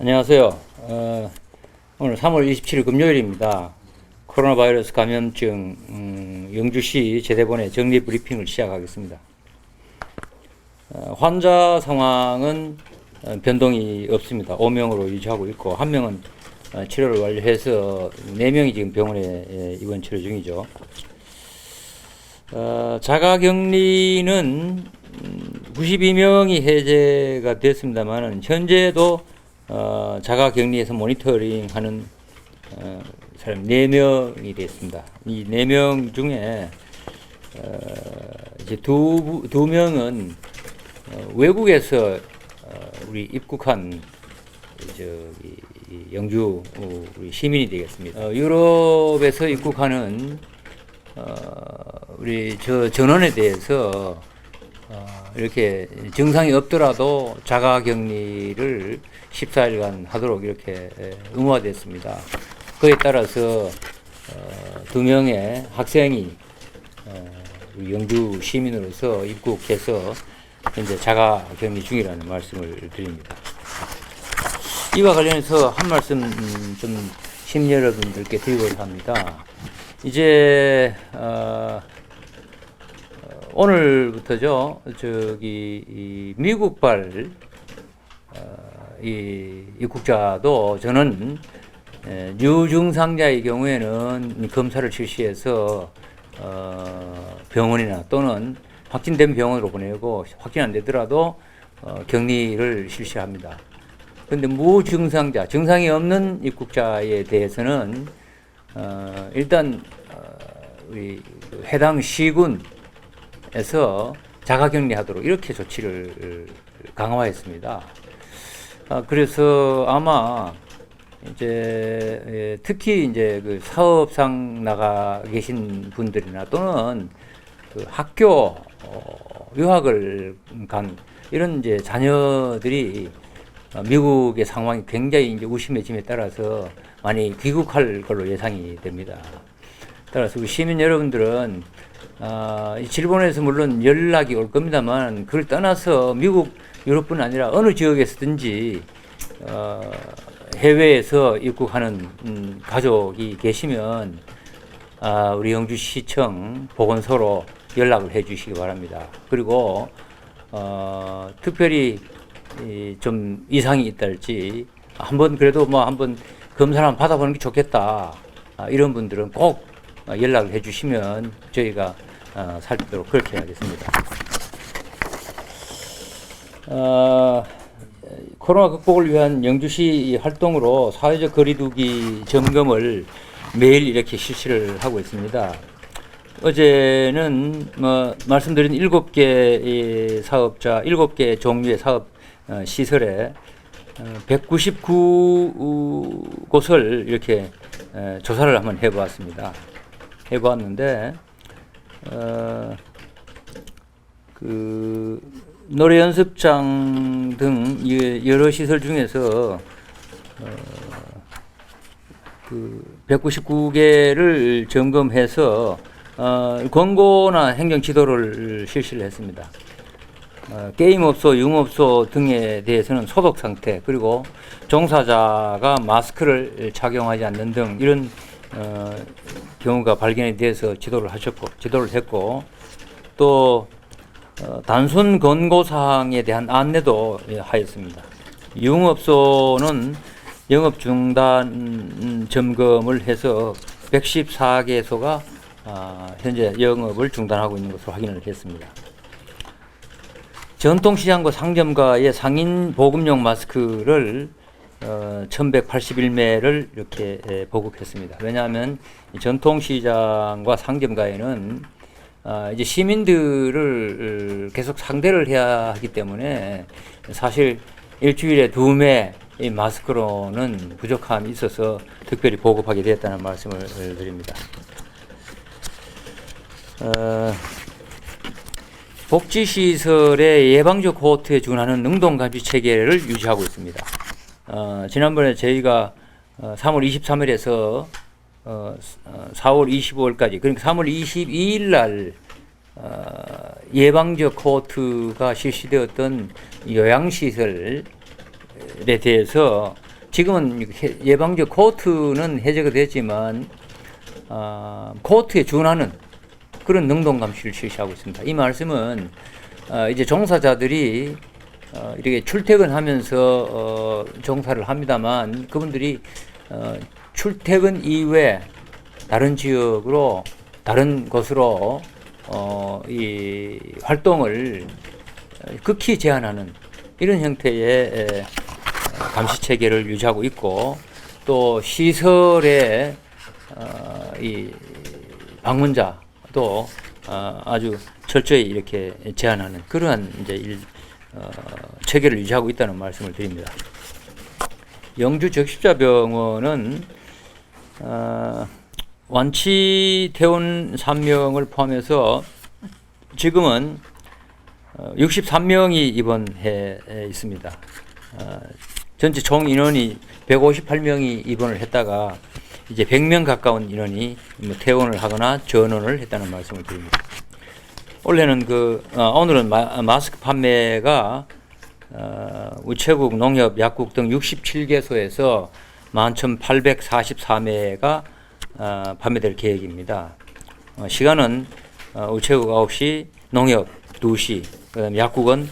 안녕하세요. 어, 오늘 3월 27일 금요일입니다. 코로나 바이러스 감염증 음, 영주시 제대본의 정리 브리핑을 시작하겠습니다. 어, 환자 상황은 어, 변동이 없습니다. 5명으로 유지하고 있고 한 명은 어, 치료를 완료해서 4명이 지금 병원에 예, 입원 치료 중이죠. 어, 자가격리는 92명이 해제가 됐습니다만 현재도 어, 자가격리에서 모니터링하는 어, 사람 4명이 됐습니다. 이 4명 중에 어, 이제 두, 두 명은 어, 외국에서 어, 우리 입국한 저기 이 영주 어, 우리 시민이 되겠습니다. 어, 유럽에서 입국하는 어, 우리 저 전원에 대해서 어, 이렇게 증상이 없더라도 자가 격리를 14일간 하도록 이렇게 에, 의무화됐습니다. 그에 따라서 어, 두 명의 학생이 어, 영주 시민으로서 입국해서 현재 자가 격리 중이라는 말씀을 드립니다. 이와 관련해서 한 말씀 음, 좀 시민 여러분들께 드리고자 합니다. 이제 어, 어, 오늘부터죠. 저기 이 미국발 어, 이 입국자도 저는 에, 유증상자의 경우에는 검사를 실시해서 어, 병원이나 또는 확진된 병원으로 보내고 확진 안 되더라도 어, 격리를 실시합니다. 그런데 무증상자, 증상이 없는 입국자에 대해서는 어, 일단 어, 그 해당 시군 에서 자가격리하도록 이렇게 조치를 강화했습니다. 아, 그래서 아마 이제 예, 특히 이제 그 사업상 나가 계신 분들이나 또는 그 학교 어, 유학을 간 이런 이제 자녀들이 어, 미국의 상황이 굉장히 이제 우심해짐에 따라서 많이 귀국할 걸로 예상이 됩니다. 따라서 시민 여러분들은 아, 이 일본에서 물론 연락이 올 겁니다만 그걸 떠나서 미국, 유럽뿐 아니라 어느 지역에서든지 어, 해외에서 입국하는 음, 가족이 계시면 아, 우리 영주시청 보건소로 연락을 해 주시기 바랍니다. 그리고 어, 특별히 이, 좀 이상이 있다할지 한번 그래도 뭐 한번 검사를 한번 받아보는 게 좋겠다. 아, 이런 분들은 꼭 어, 연락을 해 주시면 저희가 어, 살피도록 그렇게 하겠습니다. 어, 코로나 극복을 위한 영주시 활동으로 사회적 거리두기 점검을 매일 이렇게 실시를 하고 있습니다. 어제는 뭐 말씀드린 일곱 개 사업자, 일곱 개 종류의 사업 어, 시설에 199곳을 이렇게 에, 조사를 한번 해보았습니다. 해보았는데 어, 그 노래 연습장 등 이- 여러 시설 중에서 어, 그 199개를 점검해서 어, 권고나 행정 지도를 실시를 했습니다. 어, 게임업소, 융업소 등에 대해서는 소독 상태 그리고 종사자가 마스크를 착용하지 않는 등 이런 어, 경우가 발견이 돼서 지도를 하셨고 지도를 했고 또 어, 단순 권고 사항에 대한 안내도 예, 하였습니다. 융업소는 영업 중단 음, 점검을 해서 114개소가 아, 현재 영업을 중단하고 있는 것으로 확인을 했습니다. 전통시장과 상점가의 상인 보급용 마스크를 어, 1181매를 이렇게 에, 보급했습니다. 왜냐하면 이 전통시장과 상점가에는 아, 이제 시민들을 어, 계속 상대를 해야 하기 때문에 사실 일주일에 두 매 이 마스크로는 부족함이 있어서 특별히 보급하게 되었다는 말씀을 드립니다. 어, 복지시설의 예방적 코호트에 준하는 능동감시 체계를 유지하고 있습니다. 어, 지난번에 저희가 어, 3월 23일에서 어, 4월 25일까지 그러니까 3월 22일 날 어, 예방적 코호트가 실시되었던 요양시설에 대해서 지금은 해- 예방적 코트는 해제가 됐지만 아, 코트에 준하는 그런 능동 감시를 실시하고 있습니다. 이 말씀은 어, 이제 종사자들이 어, 이렇게 출퇴근하면서 어, 종사를 합니다만 그분들이 어, 출퇴근 이외 다른 지역으로 다른 곳으로 어, 이 활동을 극히 제한하는 이런 형태의 에, 감시 체계를 유지하고 있고 또 시설의 어, 이 방문자도 어, 아주 철저히 이렇게 제한하는 그러한 이제 일, 어, 체계를 유지하고 있다는 말씀을 드립니다. 영주 적십자병원은 어, 완치 퇴원 3명을 포함해서 지금은 어, 63명이 입원해 있습니다. 어, 전체 총 인원이 158명이 입원을 했다가 이제 100명 가까운 인원이 뭐 퇴원을 하거나 전원을 했다는 말씀을 드립니다. 원래는 그 어, 오늘은 마, 마스크 판매가 어, 우체국, 농협, 약국 등 67개소에서 11,844매가 어, 판매될 계획입니다. 어, 시간은 어, 우체국 9시, 농협 2시, 그다음 약국은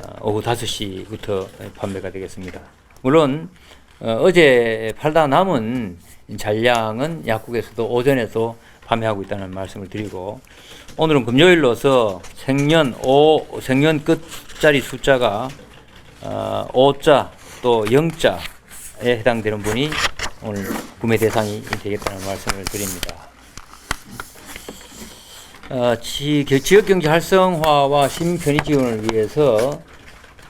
어, 오후 5시부터 판매가 되겠습니다. 물론 어, 제 팔다 남은 잔량은 약국에서도 오전에도 판매하고 있다는 말씀을 드리고 오늘은 금요일로서 생년 5 생년 끝자리 숫자가 어, 5자 또 0자에 해당되는 분이 오늘 구매 대상이 되겠다는 말씀을 드립니다. 어, 지, 겨- 지역 경제 활성화와 시민 편의 지원을 위해서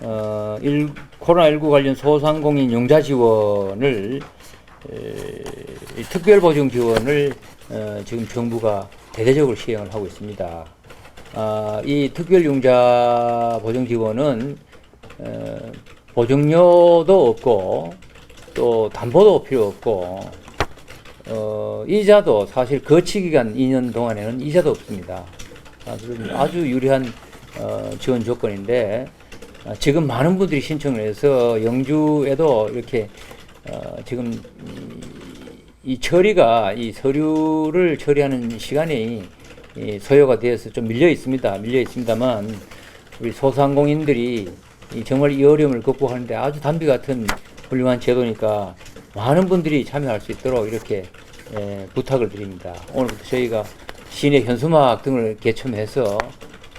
어, 일, 코로나19 관련 소상공인 용자 지원을 특별 보증 지원을 어, 지금 정부가 대대적으로 시행을 하고 있습니다. 아, 이 특별용자 보증 지원은 어, 보증료도 없고 또 담보도 필요 없고 어, 이자도 사실 거치 기간 2년 동안에는 이자도 없습니다. 아, 아주 유리한 어, 지원 조건인데 아, 지금 많은 분들이 신청을 해서 영주에도 이렇게 어, 지금 이, 이 처리가 이 서류를 처리하는 시간이 이 소요가 되어서 좀 밀려 있습니다. 밀려 있습니다만 우리 소상공인들이 이 정말 이 어려움을 극복하는데 아주 담비 같은 훌륭한 제도니까 많은 분들이 참여할 수 있도록 이렇게 예, 부탁을 드립니다. 오늘부터 저희가 시내 현수막 등을 개첨해서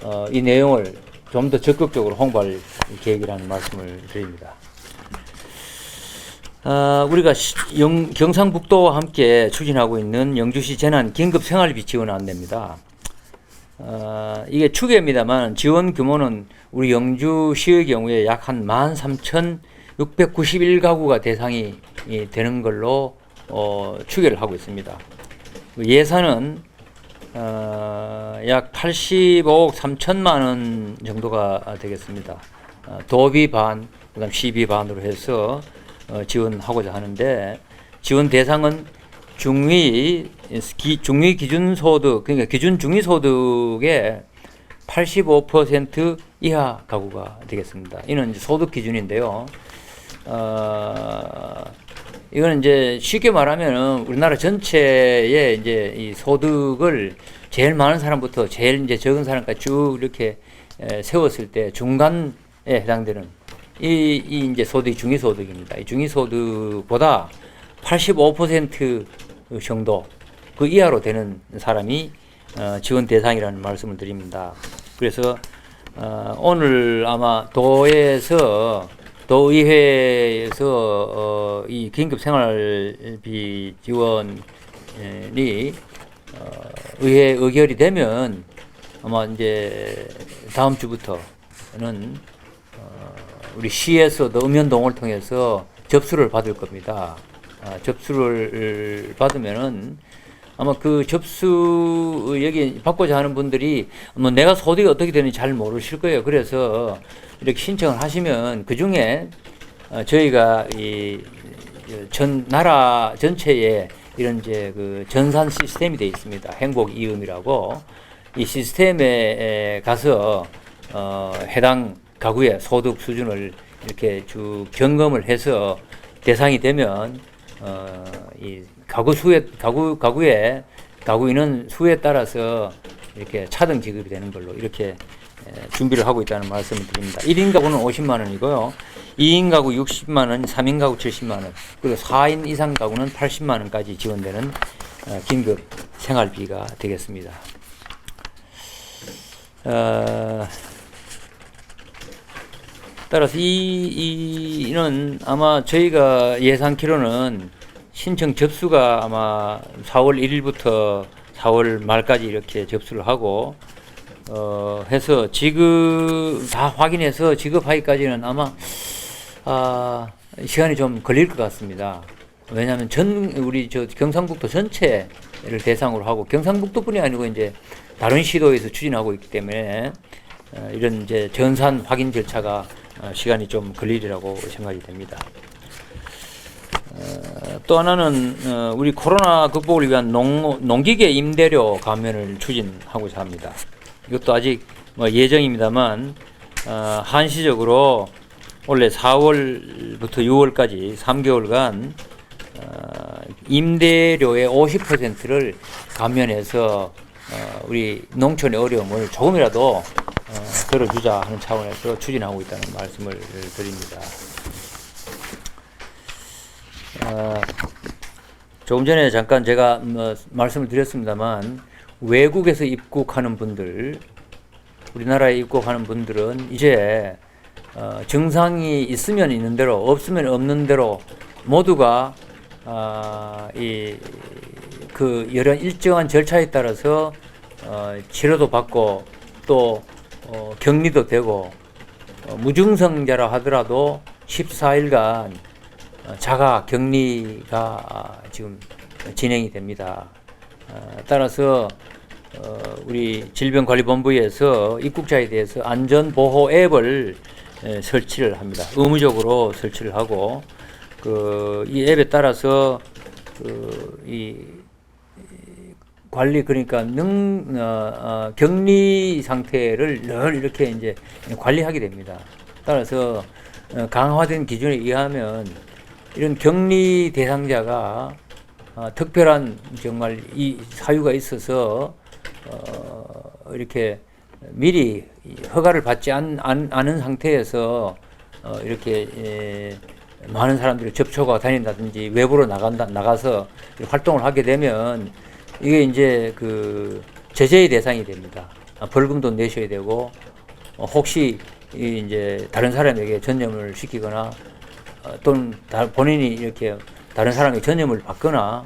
어, 이 내용을 좀 더 적극적으로 홍보할 계획이라는 말씀을 드립니다. 아, 우리가 시- 영, 경상북도와 함께 추진하고 있는 영주시 재난 긴급 생활비 지원 안내입니다. 아, 이게 추계입니다만 지원 규모는 우리 영주시의 경우에 약 한 13,691가구가 대상이 이, 되는 걸로 어, 추계를 하고 있습니다. 그 예산은 어, 약 85억 3천만 원 정도가 되겠습니다. 어, 도비 반, 그다음 시비 반으로 해서 어, 지원하고자 하는데 지원 대상은 중위 기, 중위 기준 소득 그러니까 기준 중위 소득의 85% 이하 가구가 되겠습니다. 이는 소득 기준인데요. 어, 이거는 이제 쉽게 말하면은 우리나라 전체의 이제 이 소득을 제일 많은 사람부터 제일 이제 적은 사람까지 쭉 이렇게 에, 세웠을 때 중간에 해당되는 이, 이 이제 소득이 중위소득입니다. 이 중위소득보다 85% 정도 그 이하로 되는 사람이 어, 지원 대상이라는 말씀을 드립니다. 그래서 어, 오늘 아마 도에서 도의회에서 어, 이 긴급 생활비 지원이 어, 의회 의결이 되면 아마 이제 다음 주부터는 어, 우리 시에서도 음연동을 통해서 접수를 받을 겁니다. 아, 접수를 받으면은 아마 그 접수 여기 받고자 하는 분들이 뭐 내가 소득이 어떻게 되는지 잘 모르실 거예요. 그래서 이렇게 신청을 하시면 그 중에 어, 저희가 이 전 나라 전체에 이런 이제 그 전산 시스템이 되어 있습니다. 행복 이음이라고 이 시스템에 가서 어, 해당 가구의 소득 수준을 이렇게 쭉 점검을 해서 대상이 되면 어, 이 가구 수에 가구 가구의 가구 인원 수에 따라서 이렇게 차등 지급이 되는 걸로 이렇게 에, 준비를 하고 있다는 말씀을 드립니다. 1인 가구는 50만 원이고요. 2인 가구 60만 원, 3인 가구 70만 원, 그리고 4인 이상 가구는 80만 원까지 지원되는 어, 긴급 생활비가 되겠습니다. 어, 따라서 이, 이, 이는 아마 저희가 예상키로는 신청 접수가 아마 4월 1일부터 4월 말까지 이렇게 접수를 하고 어, 해서 지급 다 확인해서 지급하기까지는 아마 아, 시간이 좀 걸릴 것 같습니다. 왜냐하면 전 우리 저 경상북도 전체를 대상으로 하고 경상북도뿐이 아니고 이제 다른 시도에서 추진하고 있기 때문에 어, 이런 이제 전산 확인 절차가 어, 시간이 좀 걸리리라고 생각이 됩니다. 어, 또 하나는 어, 우리 코로나 극복을 위한 농, 농기계 임대료 감면을 추진하고자 합니다. 이것도 아직 뭐 예정입니다만 어, 한시적으로 원래 4월부터 6월까지 3개월간 어, 임대료의 50%를 감면해서 어, 우리 농촌의 어려움을 조금이라도 어, 덜어주자 하는 차원에서 추진하고 있다는 말씀을 드립니다. 어, 조금 전에 잠깐 제가 뭐 말씀을 드렸습니다만 외국에서 입국하는 분들, 우리나라에 입국하는 분들은 이제 어, 증상이 있으면 있는 대로 없으면 없는 대로 모두가 아, 이그 여러 일정한 절차에 따라서 어, 치료도 받고 또 어, 격리도 되고 어, 무증상자라 하더라도 14일간 어, 자가 격리가 아, 지금 진행이 됩니다. 어, 따라서 어, 우리 질병관리본부에서 입국자에 대해서 안전보호 앱을 에, 설치를 합니다. 의무적으로 설치를 하고 그 이 앱에 따라서 그 이 관리 그러니까 능 어, 어, 격리 상태를 늘 이렇게 이제 관리하게 됩니다. 따라서 어, 강화된 기준에 의하면 이런 격리 대상자가 어, 특별한 정말 이 사유가 있어서 어, 이렇게 미리 허가를 받지 않, 않, 않은 상태에서 어, 이렇게 에, 많은 사람들이 접촉하고 다닌다든지 외부로 나간다 나가서 활동을 하게 되면 이게 이제 그 제재의 대상이 됩니다. 아, 벌금도 내셔야 되고 어, 혹시 이 이제 다른 사람에게 전염을 시키거나 어, 또는 다, 본인이 이렇게 다른 사람에게 전염을 받거나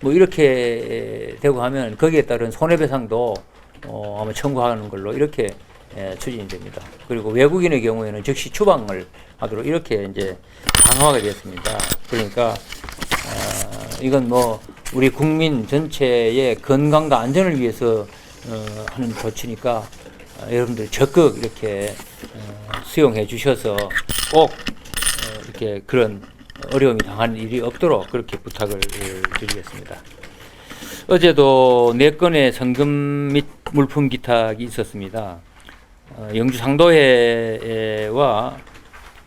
뭐 이렇게 되고 하면 거기에 따른 손해배상도 어, 아마 청구하는 걸로 이렇게 예, 추진이 됩니다. 그리고 외국인의 경우에는 즉시 추방을 하도록 이렇게 이제 강화가 되었습니다. 그러니까 어, 이건 뭐 우리 국민 전체의 건강과 안전을 위해서 어, 하는 조치니까 어, 여러분들 적극 이렇게 어, 수용해 주셔서 꼭 어, 이렇게 그런 어려움이 당하는 일이 없도록 그렇게 부탁을 어, 드리겠습니다. 어제도 네 건의 성금 및 물품 기탁이 있었습니다. 어, 영주 상도회와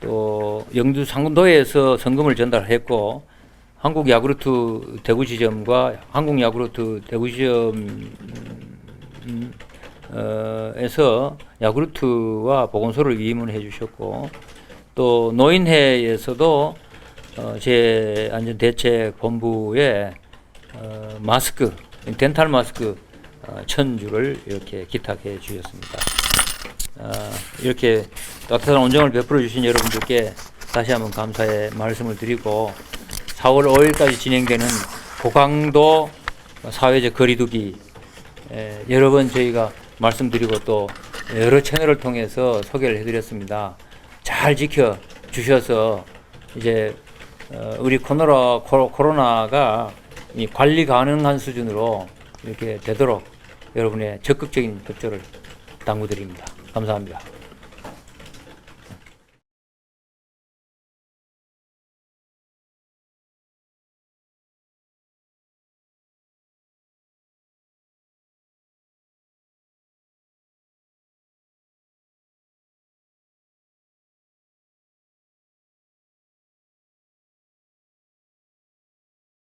또 영주 상도회에서 성금을 전달했고 한국 야구르트 대구 지점과 한국 야구르트 대구 지점에서 야구르트와 보건소를 위임을 해주셨고 또 노인회에서도 어, 제 안전대책본부에 어, 마스크, 덴탈 마스크 어, 천 주를 이렇게 기탁해 주셨습니다. 어, 이렇게 따뜻한 온정을 베풀어 주신 여러분들께 다시 한번 감사의 말씀을 드리고 4월 5일까지 진행되는 고강도 사회적 거리두기 에, 여러 번 저희가 말씀드리고 또 여러 채널을 통해서 소개를 해드렸습니다. 잘 지켜 주셔서 이제 어, 우리 코로나 코로- 코로나가 이 관리 가능한 수준으로 이렇게 되도록 여러분의 적극적인 협조를 당부드립니다. 감사합니다.